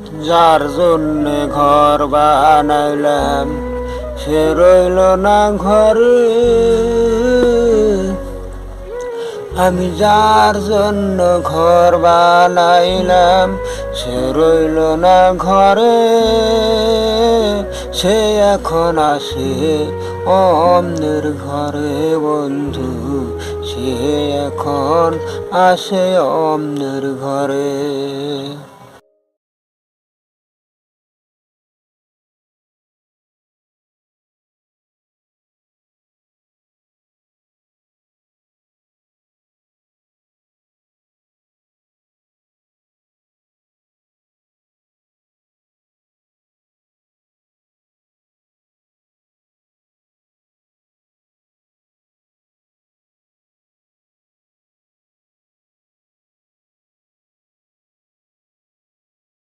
যার জন্য ঘর বানাইলাম, সে রইল না ঘরে। আমি যার জন্য ঘর বানাইলাম, সে রইল না ঘরে। সে এখন আসে অন্যের ঘরে, বন্ধু। সে এখন আসে অন্যের ঘরে।